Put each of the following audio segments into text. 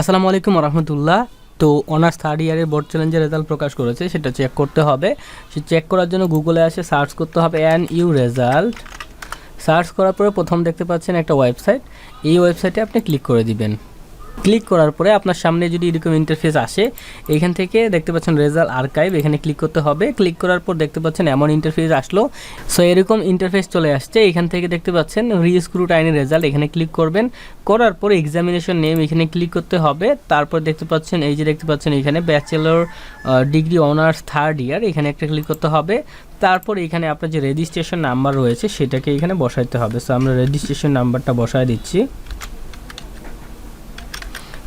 আসসালামু আলাইকুম রহমতুল্লাহ তো অনার্স থার্ড ইয়ারের বোর্ড চ্যালেঞ্জের রেজাল্ট প্রকাশ করেছে, সেটা চেক করতে হবে। সে চেক করার জন্য গুগলে আসে সার্চ করতে হবে অ্যান ইউ রেজাল্ট সার্চ করার পরে প্রথম দেখতে পাচ্ছেন একটা ওয়েবসাইট এই ওয়েবসাইটে আপনি ক্লিক করে দিবেন। ক্লিক করার পরে আপনার সামনে যদি এরকম ইন্টারফেস আসে, এখান থেকে দেখতে পাচ্ছেন রেজাল্ট আর্কাইভ এখানে ক্লিক করতে হবে। ক্লিক করার পর দেখতে পাচ্ছেন এমন ইন্টারফেস আসলো। সো এরকম ইন্টারফেস চলে আসছে। এখান থেকে দেখতে পাচ্ছেন রিস্ক্রুট আইনের রেজাল্ট এখানে ক্লিক করবেন। করার পর এক্সামিনেশন নেম এখানে ক্লিক করতে হবে। তারপর দেখতে পাচ্ছেন, এই যে দেখতে পাচ্ছেন এখানে bachelor degree honours third year এখানে একটা ক্লিক করতে হবে। তারপর এখানে আপনার যে রেজিস্ট্রেশন নাম্বার রয়েছে, সেটাকে এখানে বসাইতে হবে। সো আমরা রেজিস্ট্রেশন নাম্বারটা বসায় দিচ্ছি।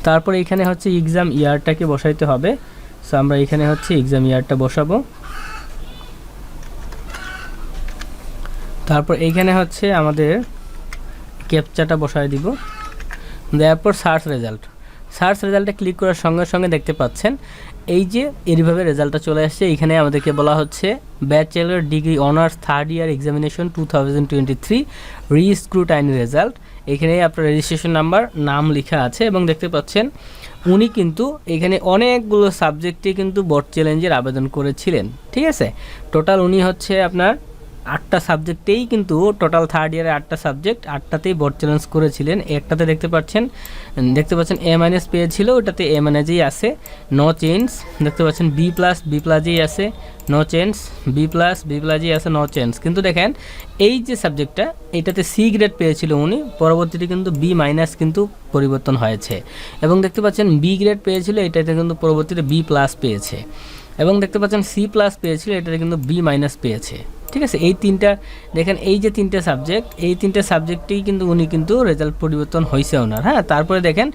তারপর এখানে হচ্ছে এক্সাম ইয়ারটাকে বসাইতে হবে। সো আমরা এখানে হচ্ছে এক্সাম ইয়ারটা বসাবো। তারপর এইখানে হচ্ছে আমাদের ক্যাপচাটা বসায় দিব। দেওয়ার পর সার্চ রেজাল্ট সার্চ রেজাল্টে ক্লিক করার সঙ্গে সঙ্গে দেখতে পাচ্ছেন, এই যে এইভাবে রেজাল্টটা চলে আসছে, এখানে আমাদেরকে বলা হচ্ছে bachelor degree honours third year examination two thousand twenty three rescrutiny result এখানে আপনার রেজিস্ট্রেশন নাম্বার নাম লেখা আছে এবং দেখতে পাচ্ছেন উনি কিন্তু এখানে অনেকগুলো সাবজেক্টে কিন্তু বোর্ড চ্যালেঞ্জের আবেদন করেছিলেন, ঠিক আছে? টোটাল উনি হচ্ছে আপনার আটটা সাবজেক্টেই কিন্তু টোটাল থার্ড ইয়ারে আটটা সাবজেক্ট আটটাতেই বোর্ড চ্যালেঞ্জ করেছিলেন। একটাতে দেখতে পাচ্ছেন দেখতে পাচ্ছেন এ মাইনাস পেয়েছিল, ওটাতে এ মাইনাসেই আছে নো চেঞ্জ দেখতে পাচ্ছেন বি প্লাস বি প্লাসেই আছে no change B plus B প্লাসেই আছে নো চেঞ্জ কিন্তু দেখেন, এই যে সাবজেক্টটা এটাতে সি গ্রেড পেয়েছিল উনি, পরবর্তীতে কিন্তু বি মাইনাস কিন্তু পরিবর্তন হয়েছে। এবং দেখতে পাচ্ছেন বি গ্রেড পেয়েছিল, এটাতে কিন্তু পরবর্তীতে বি প্লাস পেয়েছে। এবং দেখতে পাচ্ছেন সি প্লাস পেয়েছিল, এটাতে কিন্তু বি মাইনাস পেয়েছে। ঠিক আছে? এই তিনটা, দেখেন এই যে তিনটে সাবজেক্ট এই তিনটে সাবজেক্টেই কিন্তু উনি কিন্তু রেজাল্ট পরিবর্তন হয়েছে ওনার হ্যাঁ? তারপরে দেখেন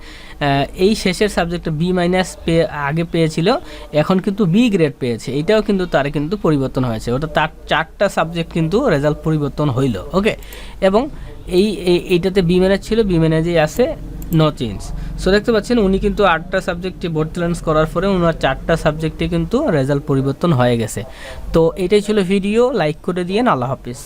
এই শেষের সাবজেক্টটা বি মাইনাস পেয়ে আগে পেয়েছিল, এখন কিন্তু বি গ্রেড পেয়েছে, এটাও কিন্তু তার কিন্তু পরিবর্তন হয়েছে, ওটা তার চারটা সাবজেক্ট কিন্তু রেজাল্ট পরিবর্তন হইল ওকে এবং এই, এই- এইটাতে বি ম্যানেজ ছিল বি ম্যানেজেই আছে নো চেঞ্জ সো দেখতে পাচ্ছেন, উনি কিন্তু আটটা সাবজেক্টে বোর্ড ল্যান্স করার পরে ওনার চারটা সাবজেক্টে কিন্তু রেজাল্ট পরিবর্তন হয়ে গেছে। তো, এটাই ছিল ভিডিও লাইক করে দিয়েন, আল্লাহ হাফিজ।